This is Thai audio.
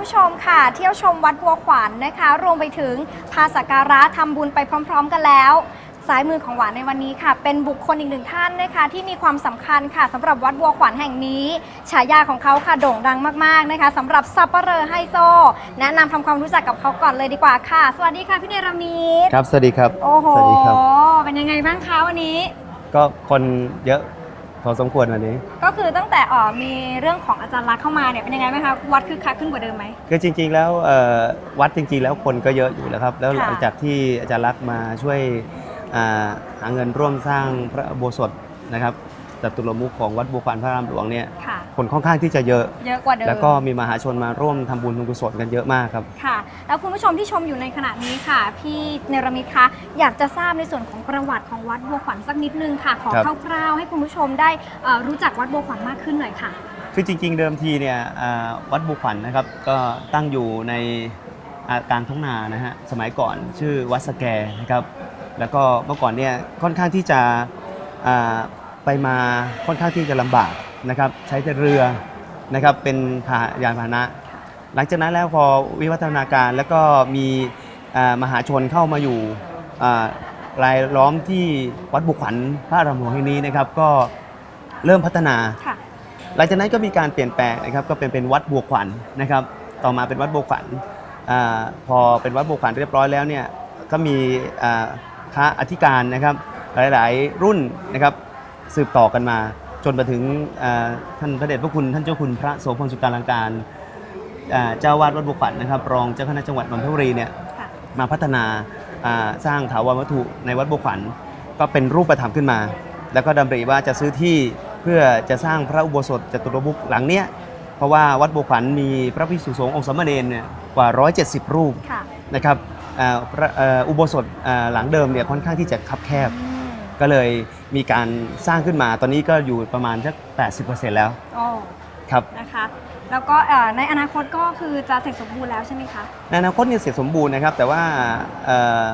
ผู้ชมค่ะ เที่ยวชมวัดบัวขวัญนะคะ รวมไปถึงพาสักการะทำบุญไปพร้อม ๆ กันแล้วซ้ายมือของหวานในวันนี้ค่ะ เป็นบุคคลอีกหนึ่งท่านนะคะที่มีความสำคัญค่ะสำหรับวัดบัวขวัญแห่งนี้ ฉายาของเขาค่ะโด่งดังมากๆนะคะสำหรับซับเปอร์เรอไฮโซแนะนำทำความรู้จักกับเขาก่อนเลยดีกว่าค่ะ สวัสดีค่ะพี่เนรมิตครับสวัสดีครับโอ้โหสวัสดีครับเป็นยังไงบ้างคะวันนี้ ก็คนเยอะ พอสมควรวันนี้ ก็คือตั้งแต่เอ่อมีเรื่องของอาจารย์รักษณ์เข้ามาเนี่ยเป็นยังไงบ้างคะวัดคึกคักขึ้นกว่าเดิมไหมคือจริง ๆ แล้วเอ่อวัดจริง ๆ แล้วคนก็เยอะอยู่แล้วครับ แล้วค่ะหลังจากที่อาจารย์รักษณ์มาช่วยอ่าหาเงินร่วมสร้างพระอุโบสถนะครับ จตุรมุขของวัดบัวขวัญพระรามหลวงเนี่ยค่ะ คนค่อนข้างที่จะเยอะ เยอะกว่าเดิม แล้วก็มีมหาชนมาร่วมทำบุญกุศลกันเยอะมากครับ ค่ะ แล้วคุณผู้ชมที่ชมอยู่ในขณะนี้ค่ะ พี่เนรมิตคะอยากจะทราบในส่วนของประวัติของวัดบัวขวัญสักนิดนึงค่ะ ขอครับ คร่าวๆให้คุณผู้ชมได้เอ่อรู้จักวัดบัวขวัญมากขึ้นหน่อยค่ะ คือจริงๆ เดิมทีเนี่ยอ่าวัดบุขวัญนะครับก็ตั้งอยู่ในอาการท้องนานะฮะสมัยก่อนชื่อวัดสแกนะครับแล้วก็เมื่อก่อนเนี่ยค่อนข้างที่จะอ่า ไปมาค่อนข้างที่จะลำบากนะครับ ใช้แต่เรือนะครับเป็นพายานพาหนะ หลังจากนั้นแล้วพอวิวัฒนาการแล้วก็มีอ่ามหาชนเข้ามาอยู่อ่ารายล้อมที่วัดบุขวัญพระอารามหลวงแห่งนี้นะครับ ก็เริ่มพัฒนา ค่ะ หลังจากนั้นก็มีการเปลี่ยนแปลงนะครับก็เป็นเป็นวัดบัวขวัญนะครับ ต่อมาเป็นวัดบัวขวัญอาพอเป็นวัดบัวขวัญเรียบร้อยแล้วเนี่ยก็มีอ่าพระอธิการนะครับหลายๆ รุ่นนะครับ สืบต่อกันมา จนมาถึงอ่าท่านพระเดชพระคุณท่านเจ้าคุณพระโสพลสุการลังการอ่าเจ้าวาดวัดบัวขวัญนะครับ รองเจ้าคณะจังหวัดนนทบุรีเนี่ยค่ะมาพัฒนาอ่าสร้างถาวรวัตถุในวัดบัวขวัญก็เป็นรูปธรรมขึ้นมา แล้วก็ดำริว่าจะซื้อที่เพื่อจะสร้างพระอุโบสถจตุรมุขหลังเนี้ยเพราะว่าวัดบัวขวัญมีพระภิกษุสงฆ์องค์สามเณรเนี่ยกว่า 170 รูปค่ะนะครับอ่าพระเอ่ออุโบสถอ่าหลังเดิมเนี่ยค่อนข้างที่จะคับแคบอืม ก็เลยมีการสร้างขึ้นมาตอนนี้ก็อยู่ประมาณสัก80%แล้วโอ้ครับนะคะ แล้วก็เอ่อในอนาคตก็คือจะเสร็จสมบูรณ์แล้วใช่ไหมคะ ในอนาคตเนี่ยเสร็จสมบูรณ์นะครับ แต่ว่าเอ่อ